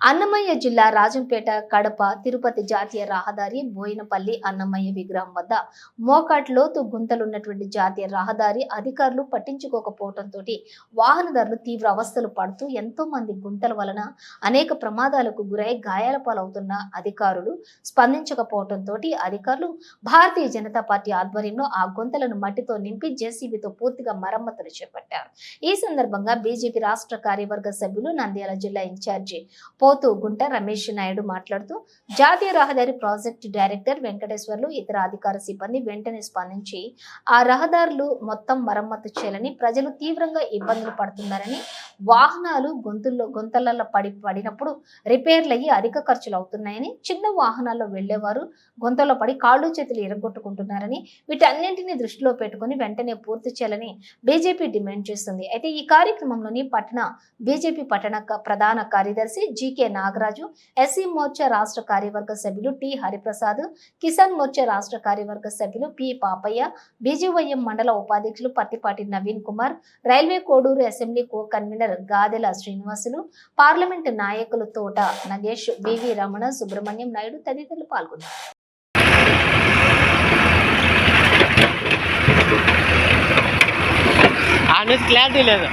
అన్నమయ్య జిల్లా రాజంపేట కడప తిరుపతి జాతీయ రహదారి బోయినపల్లి అన్నమయ్య విగ్రహం వద్ద మోకాట్ లోతు గుంతలున్నటువంటి జాతీయ రహదారి అధికారులు పట్టించుకోకపోవడంతో వాహనదారులు తీవ్ర అవస్థలు పడుతూ ఎంతో మంది గుంతల వలన అనేక ప్రమాదాలకు గురై గాయాల పాలవుతున్న అధికారులు స్పందించకపోవడంతో అధికారులు భారతీయ జనతా పార్టీ ఆధ్వర్యంలో ఆ గుంతలను మట్టితో నింపి జేసీబీతో పూర్తిగా మరమ్మతులు చేపట్టారు. ఈ సందర్భంగా బీజేపీ రాష్ట్ర కార్యవర్గ సభ్యులు నంద్యాల జిల్లా ఇన్ఛార్జి పోతు గుంట రమేష్ నాయుడు మాట్లాడుతూ జాతీయ రహదారి ప్రాజెక్టు డైరెక్టర్ వెంకటేశ్వర్లు ఇతర అధికార సిబ్బంది వెంటనే స్పందించి ఆ రహదారులు మొత్తం మరమ్మతు చేయాలని ప్రజలు తీవ్రంగా ఇబ్బందులు పడుతున్నారని వాహనాలు గొంతుల్లో గొంతలలో పడి పడినప్పుడు రిపేర్లు అయ్యి అధిక ఖర్చులు అవుతున్నాయని చిన్న వాహనాల్లో వెళ్ళేవారు గొంతలో పడి కాళ్ళు చేతులు ఎరగొట్టుకుంటున్నారని వీటన్నింటినీ దృష్టిలో పెట్టుకుని వెంటనే పూర్తి చేయాలని బీజేపీ డిమాండ్ చేస్తుంది. అయితే ఈ కార్యక్రమంలోని పట్టణ బీజేపీ పట్టణ ప్రధాన కార్యదర్శి జీకే నాగరాజు ఎస్సీ మోర్చా రాష్ట్ర కార్యవర్గ సభ్యులు టి హరిప్రసాద్ కిసాన్ మోర్చా రాష్ట్ర కార్యవర్గ సభ్యులు పి పాపయ్య బీజేవైఎం మండల ఉపాధ్యక్షులు Pattipati Naveen Kumar railway Koduru assembly co convener Gadela Srinivasulu parliament నాయకులు తోట నగేష్ వివి రమణ సుబ్రహ్మణ్యం నాయుడు తదితరులు పాల్గొన్నారు. ఆ క్లారిటీ లేదు.